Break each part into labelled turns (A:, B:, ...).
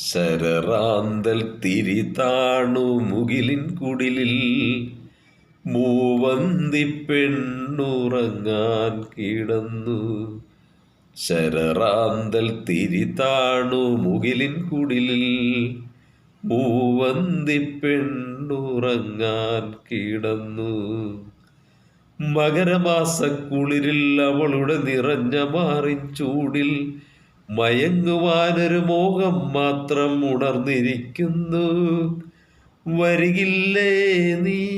A: ശരറാന്തൽ തിരിതാണു മുകിലിൻ കുടിലിൽ മൂവന്തി പെണ്ണുറങ്ങാൻ കിടന്നു. ശരറാന്തൽ തിരിതാണു മുകിലിൻ കുടിലിൽ മൂവന്തി പെണ്ണുറങ്ങാൻ കിടന്നു. മകരമാസക്കുളിരിൽ അവളുടെ നിറഞ്ഞ മാറിൻ ചൂടിൽ മയങ്ങുവാനൊരു മോഹം മാത്രം ഉണർന്നിരിക്കുന്നു. വരികില്ലേ നീ?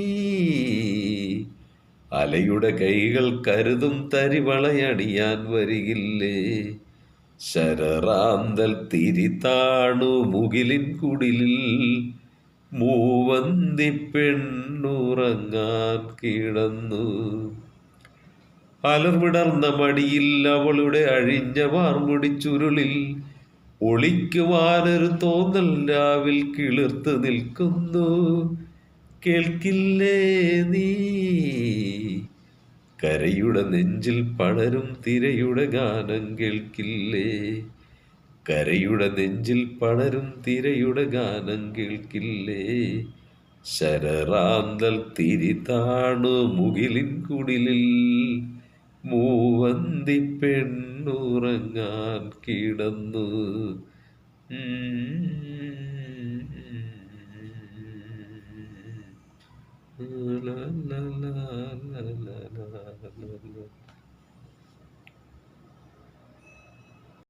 A: അലയുടെ കൈകൾ കരുതും തരിവളയടിയാൻ വരികില്ലേ? ശരറാന്തൽ തിരി താണു മുകിലിൻ കുടിലിൽ. മൂവന്തി പെണ്ണുറങ്ങാൻ കിടന്നു. അലർവിടർന്ന മടിയിൽ അവളുടെ അഴിഞ്ഞ വാർമുടി ചുരുളിൽ ഒളിക്കുവാനൊരു തോന്നൽ രാവിൽ കിളിർത്ത് നിൽക്കുന്നു. കേൾക്കില്ലേ നീ? കരയുടെ നെഞ്ചിൽ പടരും തിരയുടെ ഗാനം കേൾക്കില്ലേ? കരയുടെ നെഞ്ചിൽ പടരും തിരയുടെ ഗാനം കേൾക്കില്ലേ? ശരറാന്തൽ തിരി താണു മുകിലിൻ കുടിലിൽ മൂവന്തി പെണ്ണുറങ്ങാൻ കിടന്നു